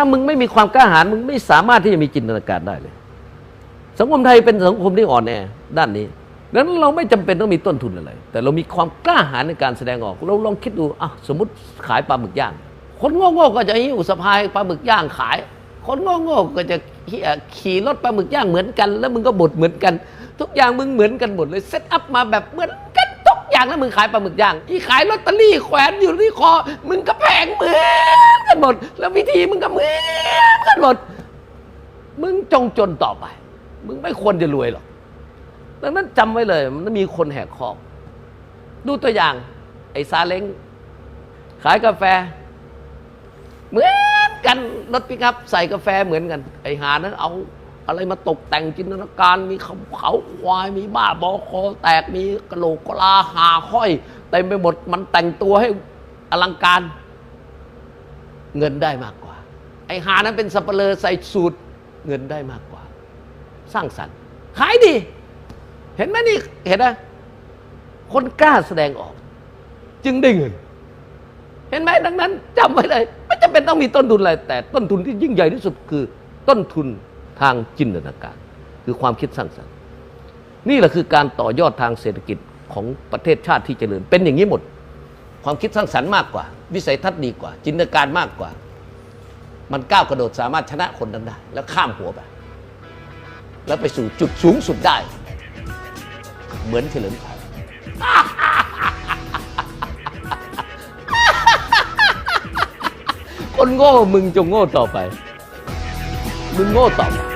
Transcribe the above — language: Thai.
ถ้ามึงไม่มีความกล้าหาญมึงไม่สามารถที่จะมีจินตนาการได้เลย สังคมไทยเป็นสังคมที่อ่อนแอด้านนี้ดังนั้นเราไม่จำเป็นต้องมีต้นทุนอะไร แต่เรามีความกล้าหาญในการแสดงออก เราลองคิดดูอะสมมติขายปลาหมึกย่าง คนโง่ๆก็จะหิ้วสะพายปลาหมึกย่างขาย คนโง่ๆก็จะขี่รถปลาหมึกย่างเหมือนกัน แล้วมึงก็บดเหมือนกัน ทุกอย่างมึงเหมือนกันหมดเลยเซตอัพมาแบบเหมือนกันทุกอางแล้วมึงขายปลาหมึกย่างที่ขายลอตเตอรี่แขวนอยู่ที่คอ มึงก็แพงเหมือนกันหมด แล้ววิธีมึงก็เหมือนกันหมด มึงจงจนต่อไป มึงไม่ควรจะรวยหรอก ดังนั้นจำไว้เลย มันมีคนแหกคอกดูตัวอย่าง ไอ้ซาเล้งขายกาแฟ เหมือนกันรถปิกอัพใส่กาแฟเหมือนกัน ไอ้หานั้นเอา อะไรมาตกแต่งจินตนาการ มีเขาเขาควายมีบ้าบอคอแตกมีกระโหลกกลาหาห้อยเต็มไปหมดมันแต่งตัวให้อลังการ เงินได้มากกว่า ไอ้หานั้นเป็นสับเปลือใส่สูตรเงินได้มากกว่า สร้างสรรค์ขายดี เห็นไหมนี่เห็นไหมคนกล้าแสดงออก จึงได้เงิน เห็นไหมดังนั้นจำไว้เลยไม่จำเป็นต้องมีต้นทุนอะไรแต่ต้นทุนที่ยิ่งใหญ่ที่สุดคือต้นทุน ทางจินตนาการ คือความคิดสร้างสรรค์ นี่แหละคือการต่อยอดทางเศรษฐกิจของประเทศชาติที่เจริญ เป็นอย่างนี้หมด ความคิดสร้างสรรค์มากกว่า วิสัยทัศน์ดีกว่า จินตนาการมากกว่า มันก้าวกระโดดสามารถชนะคนนั้นได้ แล้วข้ามหัวไปแล้วไปสู่จุดสูงสุดได้ เหมือนเฉลิมชัยคนโง่มึงจงโง่ต่อไป มึงโง่ต่อไป